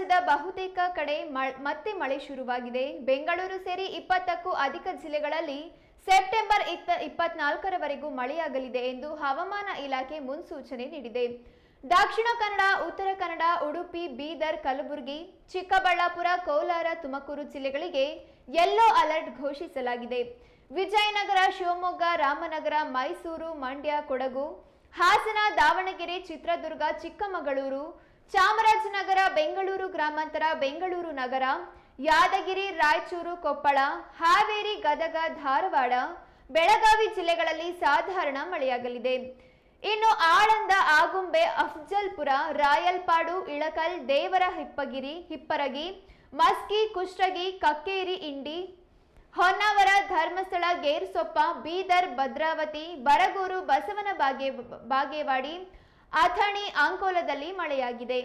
ರಾಜ್ಯದ ಬಹುತೇಕ ಕಡೆ ಮತ್ತೆ ಮಳೆ ಶುರುವಾಗಿದೆ. ಬೆಂಗಳೂರು ಸೇರಿ ಇಪ್ಪತ್ತಕ್ಕೂ ಅಧಿಕ ಜಿಲ್ಲೆಗಳಲ್ಲಿ ಸೆಪ್ಟೆಂಬರ್ ಇಪ್ಪತ್ನಾಲ್ಕರವರೆಗೂ ಮಳೆಯಾಗಲಿದೆ ಎಂದು ಹವಾಮಾನ ಇಲಾಖೆ ಮುನ್ಸೂಚನೆ ನೀಡಿದೆ. ದಕ್ಷಿಣ ಕನ್ನಡ, ಉತ್ತರ ಕನ್ನಡ, ಉಡುಪಿ, ಬೀದರ್, ಕಲಬುರಗಿ, ಚಿಕ್ಕಬಳ್ಳಾಪುರ, ಕೋಲಾರ, ತುಮಕೂರು ಜಿಲ್ಲೆಗಳಿಗೆ ಯೆಲ್ಲೋ ಅಲರ್ಟ್ ಘೋಷಿಸಲಾಗಿದೆ. ವಿಜಯನಗರ, ಶಿವಮೊಗ್ಗ, ರಾಮನಗರ, ಮೈಸೂರು, ಮಂಡ್ಯ, ಕೊಡಗು, ಹಾಸನ, ದಾವಣಗೆರೆ, ಚಿತ್ರದುರ್ಗ, ಚಿಕ್ಕಮಗಳೂರು ಚಾಮರಾಜನಗರ, ಬೆಂಗಳೂರು ಗ್ರಾಮಾಂತರ, ಬೆಂಗಳೂರು ನಗರ, ಯಾದಗಿರಿ, ರಾಯಚೂರು, ಕೊಪ್ಪಳ, ಹಾವೇರಿ, ಗದಗ, ಧಾರವಾಡ, ಬೆಳಗಾವಿ ಜಿಲ್ಲೆಗಳಲ್ಲಿ ಸಾಧಾರಣ ಮಳೆಯಾಗಲಿದೆ. ಇನ್ನು ಆಳಂದ, ಆಗುಂಬೆ, ಅಫ್ಜಲ್ಪುರ, ರಾಯಲ್ಪಾಡು, ಇಳಕಲ್, ದೇವರ ಹಿಪ್ಪಗಿರಿ, ಹಿಪ್ಪರಗಿ, ಮಸ್ಕಿ, ಕುಷ್ಟಗಿ, ಕಕ್ಕೇರಿ, ಇಂಡಿ, ಹೊನ್ನಾವರ, ಧರ್ಮಸ್ಥಳ, ಗೇರ್ಸೊಪ್ಪ, ಬೀದರ್, ಭದ್ರಾವತಿ, ಬರಗೂರು, ಬಸವನ ಬಾಗೇ ಬಾಗೇವಾಡಿ ಅಥಣಿ ಅಂಕೋಲದಲ್ಲಿ ಮಳೆಯಾಗಿದೆ.